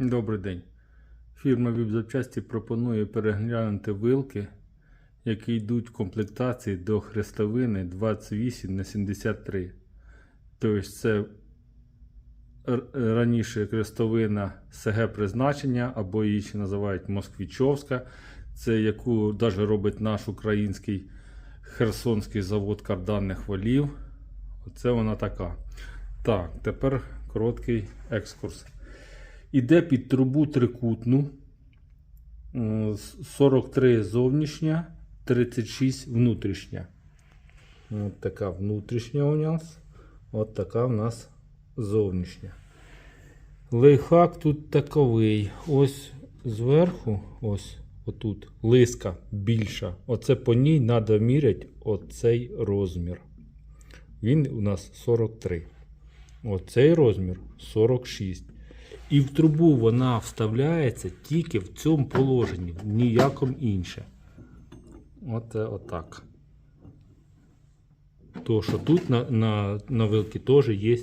Добрий день. Фірма Віпзапчасті пропонує переглянути вилки, які йдуть в комплектації до хрестовини 28 на 73. Тобто це раніше хрестовина СГ призначення, або її ще називають Москвічовська. Це яку навіть робить наш український Херсонський завод карданних валів. Оце вона така. Так, тепер короткий екскурс. Іде під трубу трикутну. 43 зовнішня, 36 внутрішня. От така внутрішня у нас. От така в нас зовнішня. Лайфхак тут таковий. Ось зверху, ось отут, лиска більша. Оце по ній треба міряти оцей розмір. Він у нас 43. Оцей розмір 46. І в трубу вона вставляється тільки в цьому положенні, ніяком інше. От, е, отак. То, що тут на, на, на вилки теж є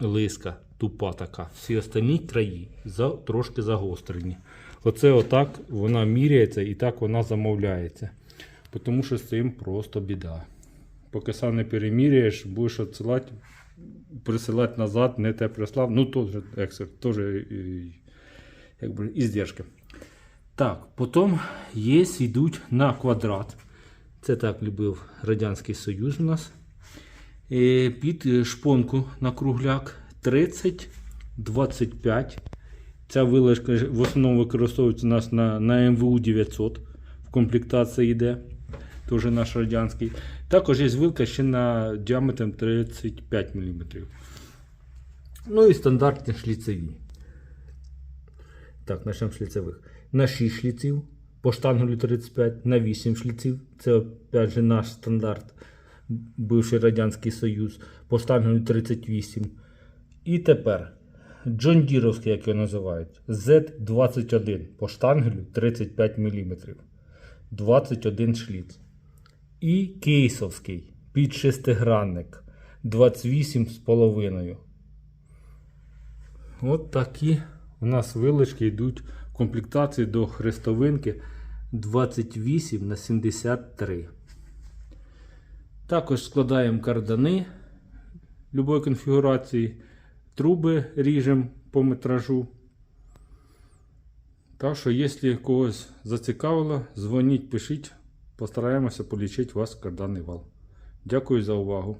лиска тупа така. Всі остальні краї за, трошки загострені. Оце отак вона міряється і так вона замовляється. Тому що з цим просто біда. Поки сам не переміряєш, будеш відсилати присилати назад, не те прислав. Ну, теж ексер, теж іздержки. Так, потім є, йдуть на квадрат. Це так любив Радянський Союз у нас. Е, Під е, шпонку на кругляк 30, 25. Ця вилежка в основному використовується у нас на, на МВУ 900. В комплектації йде. Теж наш радянський. Також є вилка ще на діаметром 35 мм. Ну і стандартні шліцеві. Так, почнемо з шліцевих. На 6 шліців по штангелю 35, на 8 шліців. Це опять же наш стандарт, бивший Радянський Союз, по штангелю 38. І тепер Джон Діровський, як його називають, Z21 по штангелю 35 мм. 21 шліц. І кейсовський під шестигранник 28,5. От такі у нас вилочки йдуть в комплектації до хрестовинки 28 на 73. Також складаємо кардани любої конфігурації, труби ріжемо по метражу. Так що, якщо когось зацікавило, дзвоніть, пишіть, постараємося полічити вас карданний вал. Дякую за увагу.